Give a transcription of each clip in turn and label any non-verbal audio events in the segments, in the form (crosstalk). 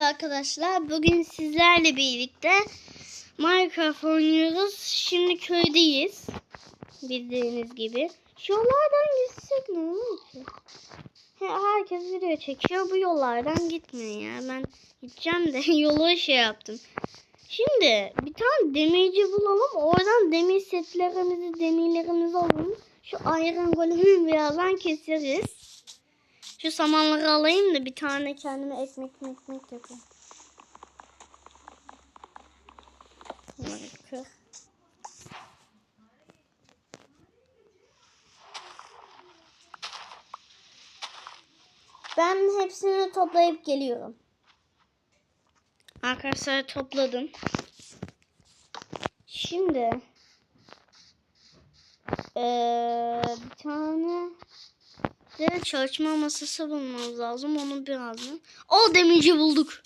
Arkadaşlar bugün sizlerle birlikte Minecraft oynuyoruz. Şimdi köydeyiz. Bildiğiniz gibi. Yollardan gitsek ne olur ki? He, Herkes video çekiyor. Bu yollardan gitmeyin ya. Ben gideceğim de (laughs) yolu şey yaptım. Şimdi bir tane demirci bulalım. Oradan demir setlerimizi, demirlerimizi alalım. Şu iron golemi birazdan keseriz. Şu samanları alayım da bir tane kendime ekmek ekmek yapayım. Ben hepsini toplayıp geliyorum. Arkadaşlar topladım. Şimdi eee, bir tane de çalışma masası bulmamız lazım. Onu birazdan. O demirci bulduk.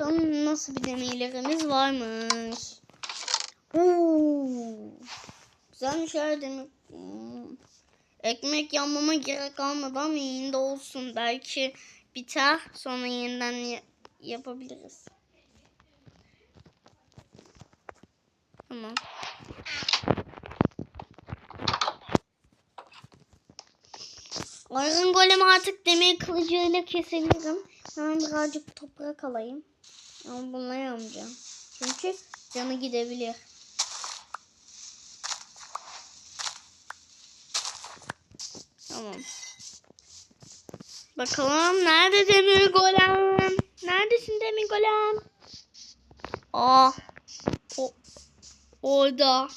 Bakalım nasıl bir demirlerimiz varmış. Oo. Güzelmiş her demir. Hmm. Ekmek yanmama gerek yine de olsun. Belki biter sonra yeniden ya- yapabiliriz. Tamam. Iron golemi artık demir kılıcıyla kesebilirim. Hemen birazcık toprak alayım. Ama bununla yapmayacağım. Çünkü canı gidebilir. Tamam. Bakalım nerede demir golem? Neredesin demir golem? Aa. O, orada.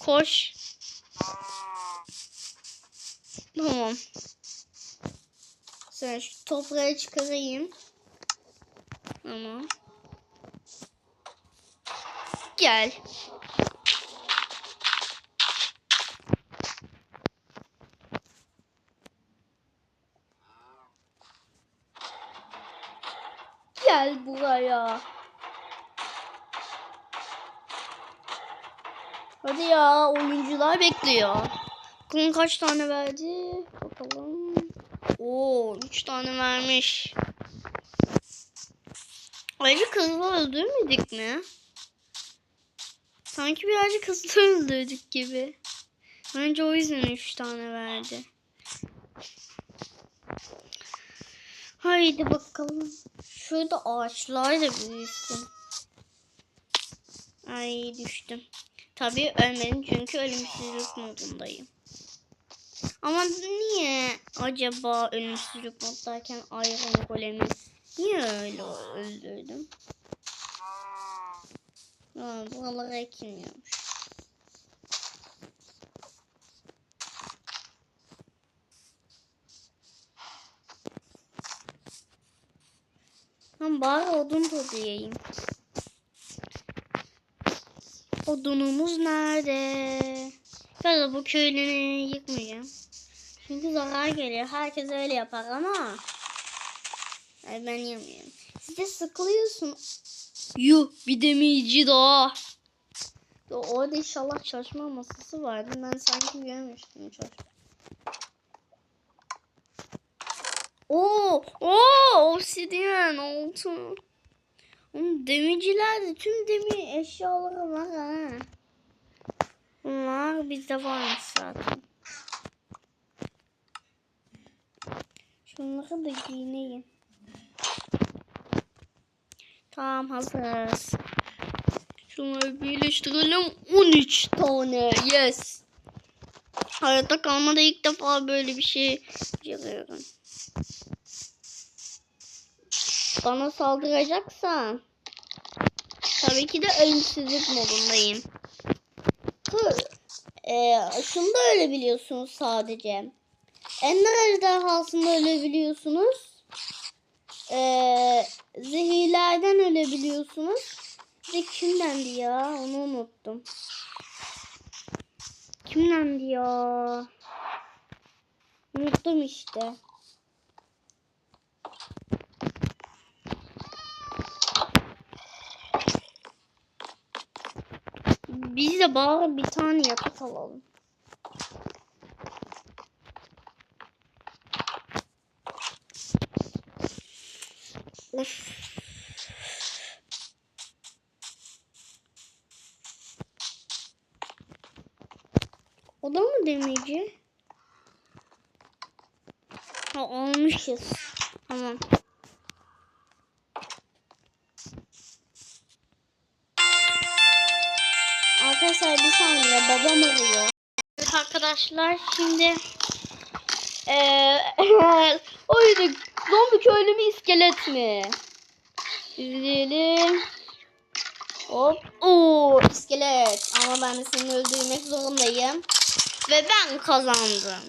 Koş. Tamam. Sonra şu toprağı çıkarayım. Tamam. Gel. Gel buraya. Hadi ya oyuncular bekliyor. Bakalım kaç tane verdi. Bakalım. Oo, 3 tane vermiş. Ayrıca kızı öldürmedik mi? Sanki birazcık hızlı (laughs) öldürdük gibi. Bence o yüzden 3 tane verdi. Haydi bakalım. Şurada ağaçlar da büyüsün. Ay düştüm. Tabii ölmedim çünkü ölümsüzlük modundayım. Ama niye acaba ölümsüzlük moddayken Iron Golem'i niye öyle öldürdüm? Ha, buralara ekilmiyormuş. Ben bari odun toplayayım. Odunumuz nerede? Da bu köylünü yıkmayacağım. Çünkü zarar geliyor. Herkes öyle yapar ama. Ay ben yemiyorum. Siz de sıkılıyorsun. Yuh bir demirci daha. Ya Orada inşallah çalışma masası vardı. Ben sanki görmüştüm çalışma. Oo, oo, obsidyen oldu. Oğlum demircilerde tüm demir eşyaları var ha. Bunlar bizde varmış zaten. Şunları da giyineyim. Tamam hazırız. Şunları birleştirelim. 13 tane. Yes. Hayatta kalmada ilk defa böyle bir şey görüyorum. Bana saldıracaksan tabii ki de ölümsüzlük modundayım. Hı. Ee, şunu da ölebiliyorsunuz sadece. Ender ejderhasında ölebiliyorsunuz. Ee, zehirlerden ölebiliyorsunuz. De kimdendi ya? Onu unuttum. Kimdendi ya? Unuttum işte. Biz de bari bir tane yatak alalım. O da mı demeci? Ha olmuşuz. Tamam. Arkadaşlar bir saniye babam arıyor. Arkadaşlar şimdi eee (laughs) oyunu zombi köylü mü iskelet mi? İzleyelim. Hop. Oo iskelet. Ama ben seni öldürmek zorundayım. Ve ben kazandım.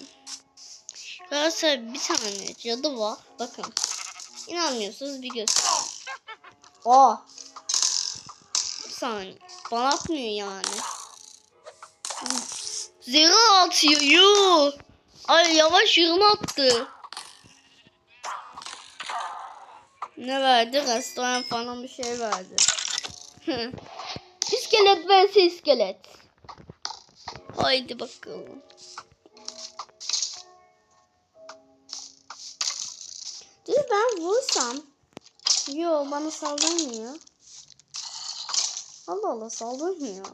Arkadaşlar bir tane cadı var. Bakın. İnanmıyorsunuz bir göster. Aa. Bir saniye. Bana atmıyor yani. Zero atıyor. Yuh. Ay yavaş yürüme attı. Ne verdi? Restoran falan bir şey verdi. (laughs) iskelet vs iskelet. Haydi bakalım. Dur ben vursam. Yo bana saldırmıyor. Allah Allah saldırmıyor.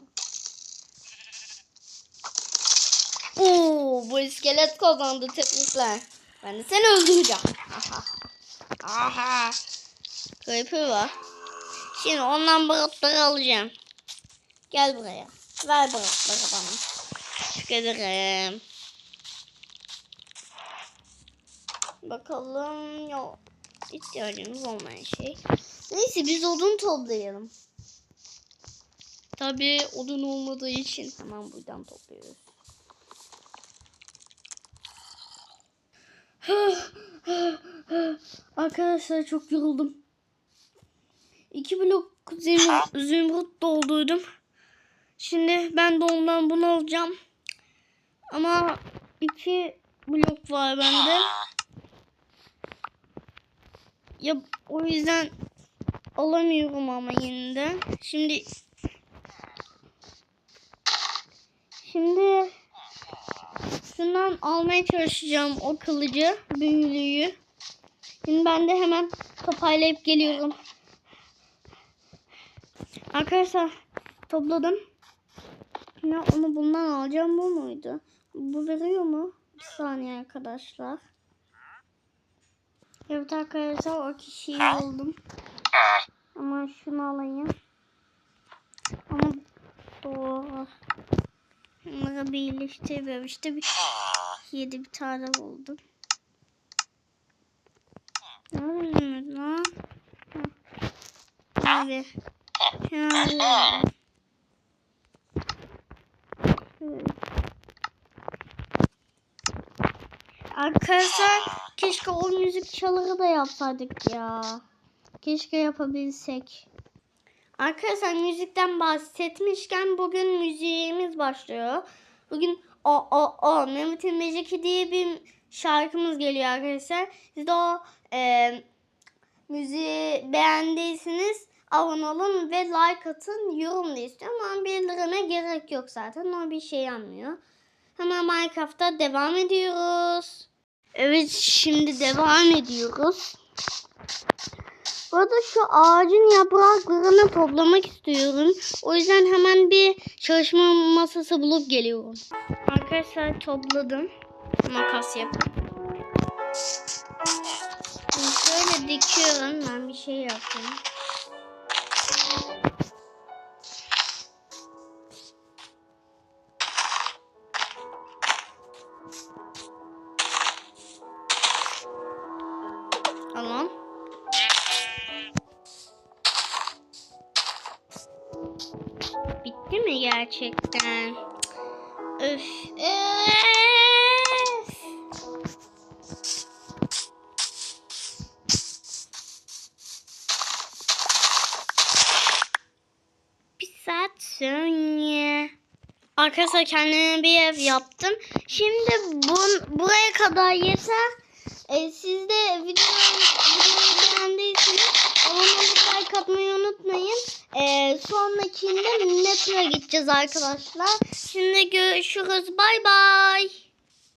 Oo bu iskelet kazandı tebrikler. Ben de seni öldüreceğim. Aha. Aha. Creeper var. Şimdi ondan balıkları alacağım. Gel buraya. Ver balıkları bana. Ederim. Bakalım yok. İhtiyacımız olmayan şey. Neyse biz odun toplayalım. Tabii odun olmadığı için hemen buradan topluyoruz. Arkadaşlar çok yoruldum. İki blok zümrüt, zümrüt doldurdum. Şimdi ben de ondan bunu alacağım. Ama iki blok var bende. Ya o yüzden alamıyorum ama yeniden. Şimdi Şimdi şundan almaya çalışacağım o kılıcı, büyülüyü. Şimdi ben de hemen toparlayıp geliyorum. Arkadaşlar topladım. Şimdi onu bundan alacağım. Bu muydu? Bu veriyor mu? Bir saniye arkadaşlar. Evet arkadaşlar o kişiyi buldum. Ama şunu alayım. Ama doğru. Bunları birleştiriyorum. İşte bir yedi bir tane buldum. Ne oluyor lan? Abi. Şöyle. Arkadaşlar keşke o müzik çaları da yapsaydık ya. Keşke yapabilsek. Arkadaşlar müzikten bahsetmişken bugün müziğimiz başlıyor. Bugün o o o Mehmet'in Meciki diye bir şarkımız geliyor arkadaşlar. Siz de o e, müziği beğendiyseniz abone olun ve like atın. Yorum da istiyorum ama bildirime gerek yok zaten. O bir şey yapmıyor. Hemen Minecraft'ta devam ediyoruz. Evet şimdi devam ediyoruz. Bu arada şu ağacın yapraklarını toplamak istiyorum. O yüzden hemen bir çalışma masası bulup geliyorum. Arkadaşlar topladım. Makas yap. Şöyle dikiyorum. Ben bir şey yapayım. Bitti mi gerçekten? Öf. Öf. Bir saat sonra. Arkadaşlar kendime bir ev yaptım. Şimdi bun, buraya kadar yeter. E, siz de videoyu, beğendiyseniz abone olup like atmayı unutmayın. E, sonrakinde metroya gideceğiz arkadaşlar. Şimdi görüşürüz. Bay bay.